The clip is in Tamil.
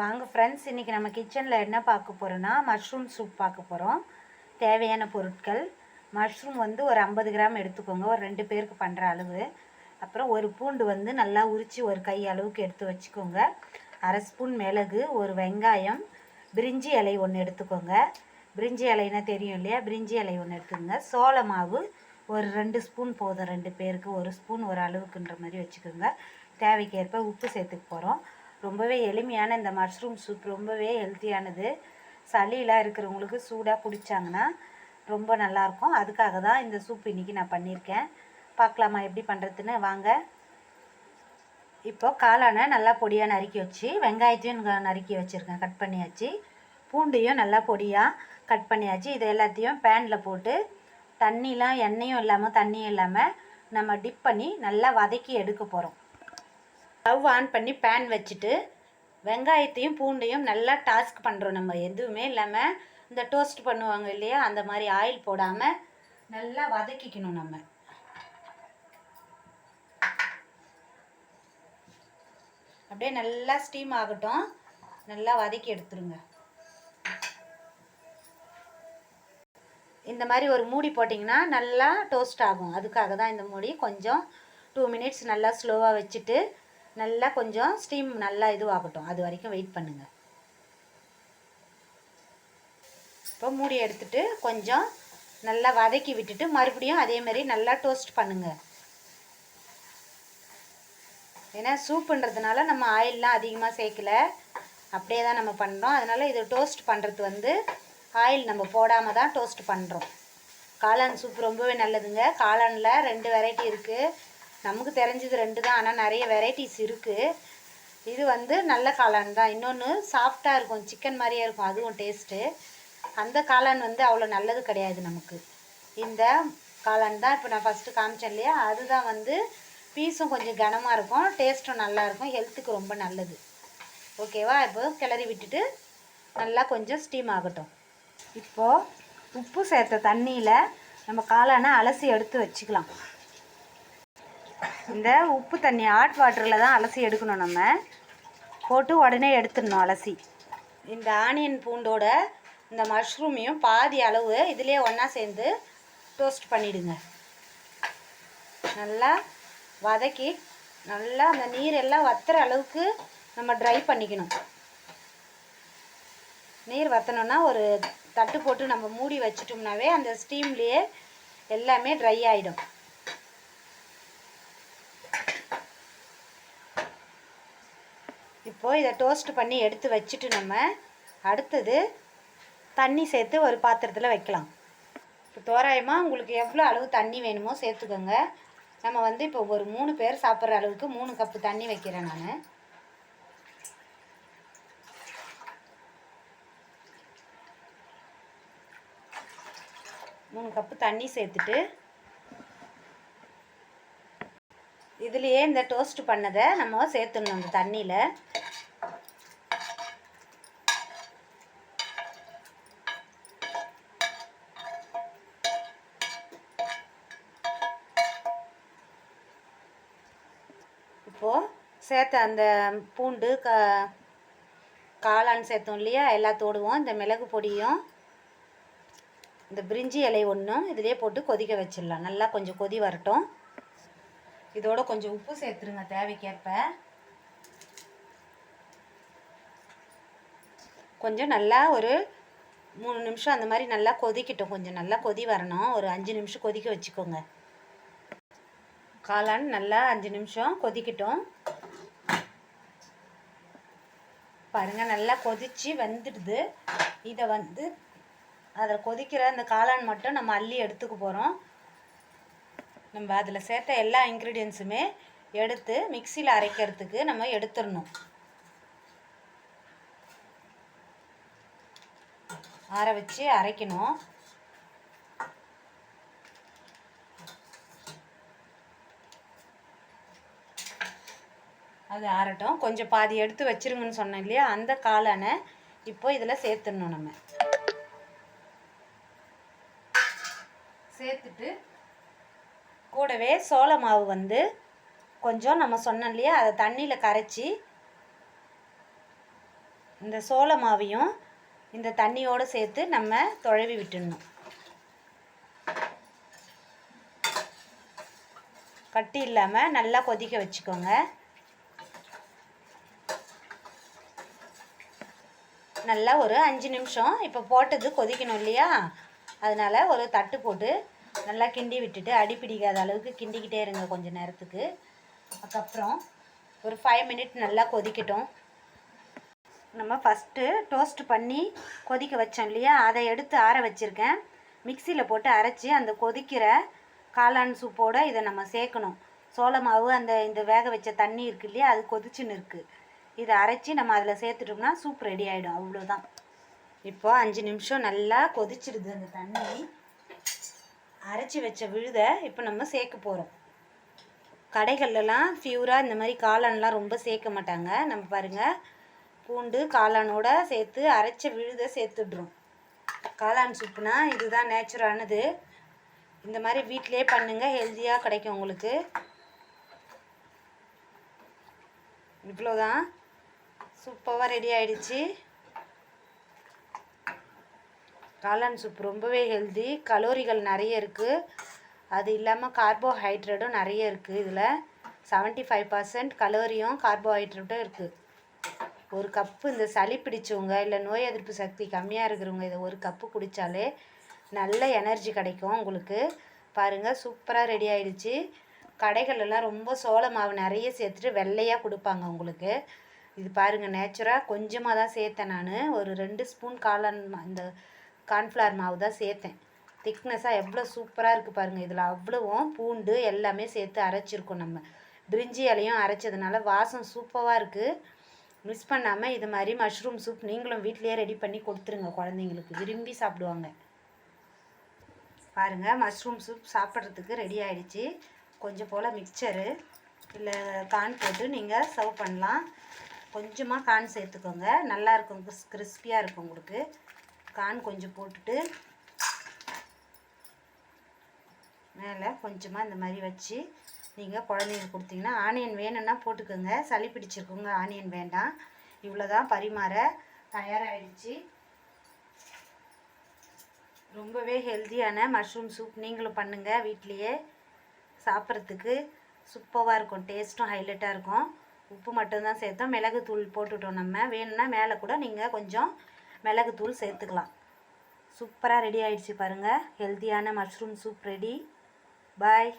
வாங்க ஃப்ரெண்ட்ஸ் இன்றைக்கி நம்ம கிச்சனில் என்ன பார்க்க போகிறோன்னா மஷ்ரூம் சூப் பார்க்க போகிறோம் தேவையான பொருட்கள். மஷ்ரூம் வந்து ஒரு ஐம்பது கிராம் எடுத்துக்கோங்க. ஒரு ரெண்டு பேருக்கு பண்ணுற அளவு. அப்புறம் ஒரு பூண்டு வந்து நல்லா உரித்து ஒரு கை அளவுக்கு எடுத்து வச்சுக்கோங்க. அரை ஸ்பூன் மிளகு ஒரு வெங்காயம் பிரிஞ்சி இலை ஒன்று எடுத்துக்கோங்க. பிரிஞ்சி இலைனா தெரியும் இல்லையா? பிரிஞ்சி இலை ஒன்று எடுத்துக்கோங்க. சோள மாவு ஒரு ரெண்டு ஸ்பூன் போதும் ரெண்டு பேருக்கு. ஒரு ஸ்பூன் ஒரு அளவுக்குன்ற மாதிரி வச்சுக்கோங்க. தேவைக்கேற்ப உப்பு சேர்த்துக்க போகிறோம் ரொம்பவே எளிமையான இந்த மஷ்ரூம் சூப் ரொம்பவே ஹெல்த்தியானது. சளியெலாம் இருக்கிறவங்களுக்கு சூடாக குடித்தாங்கன்னா ரொம்ப நல்லாயிருக்கும். அதுக்காக தான் இந்த சூப் இன்றைக்கி நான் பண்ணியிருக்கேன். பார்க்கலாமா எப்படி பண்ணுறதுன்னு வாங்க. இப்போ காளானை நல்லா பொடியாக நறுக்கி வச்சு வெங்காயத்தையும் நறுக்கி வச்சுருக்கேன். கட் பண்ணியாச்சு. பூண்டையும் நல்லா பொடியாக கட் பண்ணியாச்சு. இது எல்லாத்தையும் பேனில் போட்டு தண்ணிலாம் எண்ணெயும் இல்லாமல் தண்ணியும் இல்லாமல் நம்ம டிப் பண்ணி நல்லா வதக்கி எடுக்க போகிறோம் ஸ்டவ் ஆன் பண்ணி பேன் வச்சுட்டு வெங்காயத்தையும் பூண்டையும் நல்லா டாஸ்க் பண்ணுறோம் நம்ம எதுவுமே இல்லாமல் இந்த டோஸ்ட் பண்ணுவாங்க இல்லையா? அந்த மாதிரி ஆயில் போடாமல் நல்லா வதக்கிக்கணும் நம்ம. அப்படியே நல்லா ஸ்டீம் ஆகட்டும். நல்லா வதக்கி எடுத்துருங்க. இந்த மாதிரி ஒரு மூடி போட்டிங்கன்னா நல்லா டோஸ்ட் ஆகும். அதுக்காக தான் இந்த மூடி. கொஞ்சம் டூ மினிட்ஸ் நல்லா ஸ்லோவாக வச்சுட்டு நல்லா கொஞ்சம் ஸ்டீம் நல்லா இதுவாகட்டும். அது வரைக்கும் வெயிட் பண்ணுங்கள் இப்போ மூடி எடுத்துட்டு கொஞ்சம் நல்லா வதக்கி விட்டுட்டு மறுபடியும் அதே மாதிரி நல்லா டோஸ்ட் பண்ணுங்கள் ஏன்னா சூப்புன்றதுனால நம்ம ஆயிலெலாம் அதிகமாக சேர்க்கல. அப்படியே தான் நம்ம பண்ணுறோம் அதனால் இது டோஸ்ட் பண்ணுறது வந்து ஆயில் நம்ம போடாமல் தான் டோஸ்ட் பண்ணுறோம் காளான் சூப் ரொம்பவே நல்லதுங்க. காளானில் ரெண்டு வெரைட்டி இருக்குது நமக்கு தெரிஞ்சது ரெண்டு தான் ஆனால் நிறைய வெரைட்டிஸ் இருக்குது இது வந்து நல்ல காளான் தான். இன்னொன்று சாஃப்டாக இருக்கும். சிக்கன் மாதிரியே இருக்கும். அதுவும் டேஸ்ட்டு அந்த காளான் வந்து அவ்வளோ நல்லது கிடையாது நமக்கு. இந்த காளான் தான் இப்போ நான் ஃபஸ்ட்டு காமிச்சேன் இல்லையா? அதுதான் வந்து பீஸும் கொஞ்சம் கனமாக இருக்கும். டேஸ்ட்டும் நல்லாயிருக்கும் ஹெல்த்துக்கு ரொம்ப நல்லது. ஓகேவா இப்போ கிளறி விட்டுட்டு நல்லா கொஞ்சம் ஸ்டீம் ஆகட்டும். இப்போது உப்பு சேர்த்த தண்ணியில் நம்ம காளானை அலசி எடுத்து வச்சுக்கலாம். இந்த உப்பு தண்ணி ஹாட் வாட்டரில் தான் அலசி எடுக்கணும் நம்ம. போட்டு உடனே எடுத்துடணும் அலசி. இந்த ஆனியன் பூண்டோட இந்த மஷ்ரூமையும் பாதி அளவு இதிலே ஒன்றா சேர்ந்து டோஸ்ட் பண்ணிவிடுங்க நல்லா வதக்கி நல்லா அந்த நீரெல்லாம் வத்துற அளவுக்கு நம்ம ட்ரை பண்ணிக்கணும். நீர் வற்றணுன்னா ஒரு தட்டு போட்டு நம்ம மூடி வச்சிட்டோம்னாவே அந்த ஸ்டீம்லேயே எல்லாமே ட்ரை ஆகிடும் இப்போது இதை டோஸ்ட் பண்ணி எடுத்து வச்சுட்டு நம்ம அடுத்தது தண்ணி சேர்த்து ஒரு பாத்திரத்தில் வைக்கலாம். இப்போ தோராயமாக உங்களுக்கு எவ்வளோ அளவு தண்ணி வேணுமோ சேர்த்துக்கோங்க. நம்ம வந்து இப்போ ஒரு மூணு பேர் சாப்பிட்ற அளவுக்கு மூணு கப்பு தண்ணி வைக்கிறேன் நான். மூணு கப்பு தண்ணி சேர்த்துட்டு இதுலேயே இந்த டோஸ்ட் பண்ணதை நம்ம சேர்த்துடணும் அந்த தண்ணியில். இப்போது சேர்த்த அந்த பூண்டு க காளான் சேர்த்தோம் இல்லையா? எல்லாத்தோடுவோம் இந்த மிளகு பொடியும் இந்த பிரிஞ்சி இலை ஒன்றும் இதிலே போட்டு கொதிக்க வச்சிடலாம். நல்லா கொஞ்சம் கொதி வரட்டும். இதோட கொஞ்சம் உப்பு சேர்த்துருங்க தேவைக்கேற்ப. கொஞ்சம் நல்லா ஒரு மூணு நிமிஷம் அந்த மாதிரி நல்லா கொதிக்கட்டும். கொஞ்சம் நல்லா கொதி வரணும். ஒரு அஞ்சு நிமிஷம் கொதிக்க வச்சுக்கோங்க. காளான் நல்லா அஞ்சு நிமிஷம் கொதிக்கட்டும். பாருங்க நல்லா கொதிச்சு வந்துடுது. இதை வந்து அதில் கொதிக்கிற அந்த காளான் மட்டும் நம்ம அள்ளி எடுத்துக்க போகிறோம் நம்ம அதில் சேர்த்த எல்லா இன்க்ரீடியன்ஸுமே எடுத்து மிக்சியில் அரைக்கிறதுக்கு நம்ம எடுத்துடணும். ஆற வச்சு அரைக்கணும். அது ஆறட்டும். கொஞ்சம் பாதி எடுத்து வச்சிருங்கன்னு சொன்னேன் இல்லையா? அந்த காளானை இப்போ இதில் சேர்த்துடணும் நம்ம. சேர்த்துட்டு கூடவே சோள மாவு வந்து கொஞ்சம் நம்ம சொன்னோம் இல்லையா? அதை தண்ணியில் கரைச்சி இந்த சோள மாவையும் இந்த தண்ணியோடு சேர்த்து நம்ம தொழவி விட்டுடணும். கட்டி இல்லாமல் நல்லா கொதிக்க வச்சுக்கோங்க. நல்லா ஒரு அஞ்சு நிமிஷம். இப்போ போட்டது கொதிக்கணும் இல்லையா? அதனால் ஒரு தட்டு போட்டு நல்லா கிண்டி விட்டுட்டு அடி பிடிக்காத அளவுக்கு கிண்டிக்கிட்டே இருங்க கொஞ்சம் நேரத்துக்கு. அதுக்கப்புறம் ஒரு ஃபைவ் மினிட் நல்லா கொதிக்கட்டும். நம்ம ஃபஸ்ட்டு டோஸ்ட் பண்ணி கொதிக்க வச்சோம் இல்லையா? அதை எடுத்து ஆற வச்சுருக்கேன். மிக்சியில் போட்டு அரைச்சி அந்த கொதிக்கிற காளான் சூப்போடு இதை நம்ம சேர்க்கணும். சோள மாவு அந்த இந்த வேக வச்ச தண்ணி இருக்கு இல்லையா? அது கொதிச்சுன்னு இருக்குது இதை அரைச்சி நம்ம அதில் சேர்த்துட்டோம்னா சூப் ரெடி ஆகிடும் அவ்வளோதான் இப்போது அஞ்சு நிமிஷம் நல்லா கொதிச்சிடுது அந்த தண்ணி. அரைச்சி வச்ச விழுதை இப்போ நம்ம சேர்க்க போகிறோம் கடைகள்லாம் ஃபியூராக இந்த மாதிரி காளான்லாம் ரொம்ப சேர்க்க மாட்டாங்க. நம்ம பாருங்கள் பூண்டு காளானோட சேர்த்து அரைச்ச விழுதை சேர்த்துட்றோம். காளான் சூப்புனா இதுதான் நேச்சுரானது இந்த மாதிரி வீட்டிலே பண்ணுங்கள் ஹெல்த்தியாக கிடைக்கும் உங்களுக்கு. இவ்வளோதான் சூப்பராக ரெடி ஆகிடுச்சி காளான் சூப் ரொம்பவே ஹெல்தி கலோரிகள் நிறைய இருக்குது அது இல்லாமல் கார்போஹைட்ரேட்டும் நிறைய இருக்குது இதில். செவன்ட்டி ஃபைவ் பர்சன்ட் கலோரியும் கார்போஹைட்ரேட்டும் இருக்குது ஒரு கப்பு இந்த சளி பிடிச்சவங்க இல்லை நோய் எதிர்ப்பு சக்தி கம்மியாக இருக்கிறவங்க இதை ஒரு கப்பு குடித்தாலே நல்ல எனர்ஜி கிடைக்கும் உங்களுக்கு. பாருங்கள் சூப்பராக ரெடி ஆகிடுச்சு கடைகளெல்லாம் ரொம்ப சோள மாவு நிறைய சேர்த்துட்டு வெள்ளையாக கொடுப்பாங்க உங்களுக்கு. இது பாருங்கள் நேச்சுராக கொஞ்சமாக தான் சேர்த்தேன் நான். ஒரு ரெண்டு ஸ்பூன் காளான் இந்த கார்ன்ஃப்ளவர் மாவு தான் சேர்த்தேன். திக்னஸாக எவ்வளோ சூப்பராக இருக்குது பாருங்கள் இதில் அவ்வளவும் பூண்டு எல்லாமே சேர்த்து அரைச்சிருக்கோம் நம்ம. பிரிஞ்சி இலையும் அரைச்சதுனால வாசம் சூப்பராக இருக்குது மிஸ் பண்ணாமல் இது மாதிரி மஷ்ரூம் சூப் நீங்களும் வீட்டிலேயே ரெடி பண்ணி கொடுத்துருங்க குழந்தைங்களுக்கு. விரும்பி சாப்பிடுவாங்க. பாருங்கள் மஷ்ரூம் சூப் சாப்பிட்றதுக்கு ரெடி ஆகிடுச்சி கொஞ்சம் போல் மிக்சரு இல்லை கார்ன் போட்டு நீங்கள் சர்வ் பண்ணலாம். கொஞ்சமாக கார்ன் சேர்த்துக்கோங்க. நல்லா இருக்கும் கிறிஸ்பியாக இருக்கும் உங்களுக்கு. கான் கொஞ்சம் போட்டுட்டு மேலே கொஞ்சமாக இந்த மாதிரி வச்சு நீங்கள் குழந்தைங்களுக்கு கொடுத்தீங்கன்னா ஆனியன் வேணும்னா போட்டுக்கோங்க. சளி பிடிச்சிருக்கோங்க ஆனியன் வேண்டாம். இவ்வளோதான் பரிமாற தயாராகிடுச்சு. ரொம்பவே ஹெல்த்தியான மஷ்ரூம் சூப் நீங்களும் பண்ணுங்கள் வீட்லேயே. சாப்பிட்றதுக்கு சூப்பராக இருக்கும் டேஸ்ட்டும் ஹைலைட்டாக இருக்கும். உப்பு மட்டும்தான் சேர்த்தோம் மிளகுத்தூள் போட்டுட்டோம் நம்ம. வேணும்னா மேலே கூட நீங்கள் கொஞ்சம் மிளகுத்தூள் சேர்த்துக்கலாம். சூப்பராக ரெடி ஆகிடுச்சு பாருங்கள் ஹெல்த்தியான மஷ்ரூம் சூப் ரெடி பாய்